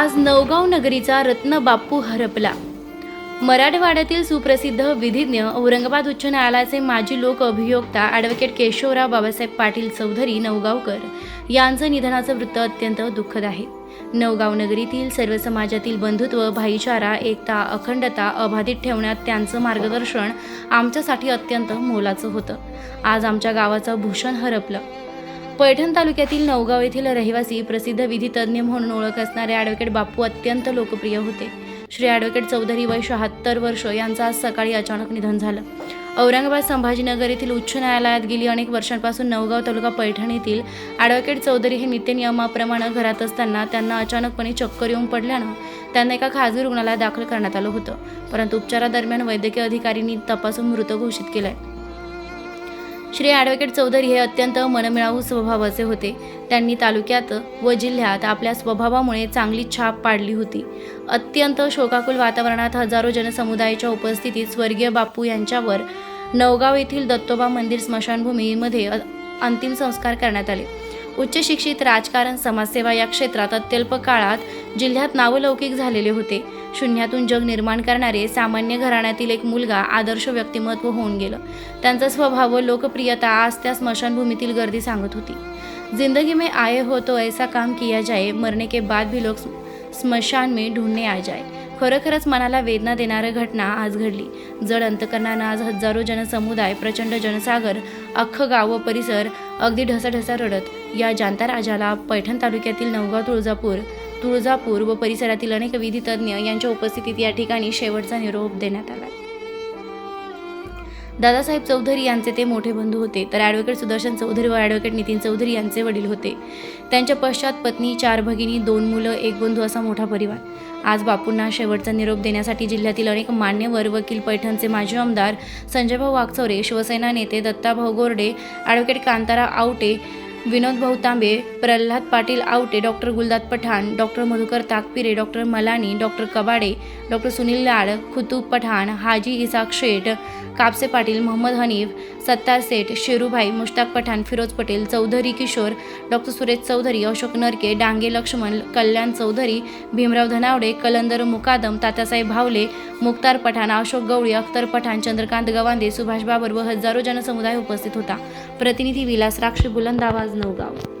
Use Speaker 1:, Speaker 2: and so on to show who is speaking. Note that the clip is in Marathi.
Speaker 1: आज नवगाव नगरीचा रत्न बाप्पू हरपला. मराठवाड्यातील सुप्रसिद्ध विधिज्ञ औरंगाबाद उच्च न्यायालयाचे माजी लोक अभियोक्ता ॲडव्होकेट केशवराव बाबासाहेब पाटील चौधरी नवगावकर यांचं निधनाचं वृत्त अत्यंत दुःखद आहे. नवगाव नगरीतील सर्व समाजातील बंधुत्व भाईचारा एकता अखंडता अबाधित ठेवण्यात त्यांचं मार्गदर्शन आमच्यासाठी अत्यंत मोलाचं होतं. आज आमच्या गावाचं भूषण हरपलं. पैठण तालुक्यातील नवगाव येथील रहिवासी प्रसिद्ध विधितज्ञ म्हणून ओळख असणारे ॲडव्होकेट बापू अत्यंत लोकप्रिय होते. श्री ॲडव्होकेट चौधरी वय शहात्तर वर्ष यांचं आज सकाळी अचानक निधन झालं. औरंगाबाद संभाजीनगर येथील उच्च न्यायालयात गेली अनेक वर्षांपासून नवगाव तालुका पैठण येथील ॲडव्होकेट चौधरी हे नित्यनियमाप्रमाणे घरात असताना त्यांना अचानकपणे चक्कर येऊन पडल्यानं त्यांना एका खाजगी रुग्णालयात दाखल करण्यात आलं होतं. परंतु उपचारादरम्यान वैद्यकीय अधिकाऱ्यांनी तपासून मृत घोषित केलंय. श्री ॲडव्होकेट चौधरी हे अत्यंत मनमिळावू स्वभावाचे होते. त्यांनी तालुक्यात व जिल्ह्यात आपल्या स्वभावामुळे चांगली छाप पाडली होती. अत्यंत शोकाकुल वातावरणात हजारो जनसमुदायाच्या उपस्थितीत स्वर्गीय बापू यांच्यावर नवगाव येथील दत्तोबा मंदिर स्मशानभूमीमध्ये अंतिम संस्कार करण्यात आले. उच्च शिक्षित राजकारण समाजसेवा या क्षेत्रात अत्यल्प काळात जिल्ह्यात नावलौकिक झालेले होते. शून्यातून जग निर्माण करणारे सामान्य घराण्यातील एक मुलगा आदर्श व्यक्तिमत्व होऊन गेलं. त्यांचा स्वभाव व लोकप्रियता आज त्या स्मशानभूमीतील गर्दी सांगत होती. जिंदगी में आए हो तो ऐसा काम किया जाए मरने के बाद भी लोग स्मशान में ढूंढने आ जाए. खरोखरच मनाला वेदना देणारी घटना आज घडली. जड अंतकरणानं आज हजारो जनसमुदाय प्रचंड जनसागर अख्खं गाव व परिसर अगदी ढसाढसा रडत या जाणत्या राजाला पैठण तालुक्यातील नवगाव तुळजापूर तुळजापूर व परिसरातील अनेक विधितज्ञ यांच्या उपस्थितीत या ठिकाणी शेवटचा निरोप देण्यात आला. दादासाहेब चौधरी यांचे ते मोठे बंधू होते तर ॲडव्होकेट सुदर्शन चौधरी व ॲडव्होकेट नितीन चौधरी यांचे वडील होते. त्यांच्या पश्चात पत्नी चार भगिनी दोन मुलं एक बंधू असा मोठा परिवार. आज बापूंना शेवटचा निरोप देण्यासाठी जिल्ह्यातील अनेक मान्यवर वकील पैठणचे माजी आमदार संजयभाऊ वागचौरे शिवसेना नेते Dattabhau Gorde advocate Kantara Awate Vinod Bhau Tambe Pralhad Patil Awate doctor Guldad Pathan doctor Madhukar Takpire doctor Malani doctor Kabade doctor Sunil Lad Khutub Pathan Haji Isaq Sheth Kapse Patil Mohammad Hanif Sattar Seth Sherubhai Mushtaq Pathan Firoz Patel Chaudhari Kishor doctor Suresh Chaudhari Ashok Narke Dange Laxman कल्याण चौधरी भीमराव धनावडे कलंदर मुकादम तात्यासाहेब भावले मुक्तार पठाण अशोक गवळी अख्तर पठाण चंद्रकांत गवांदे सुभाष बाबर व हजारो जनसमुदाय उपस्थित होता. प्रतिनिधी विलास राक्षी बुलंद आवाज नवगाव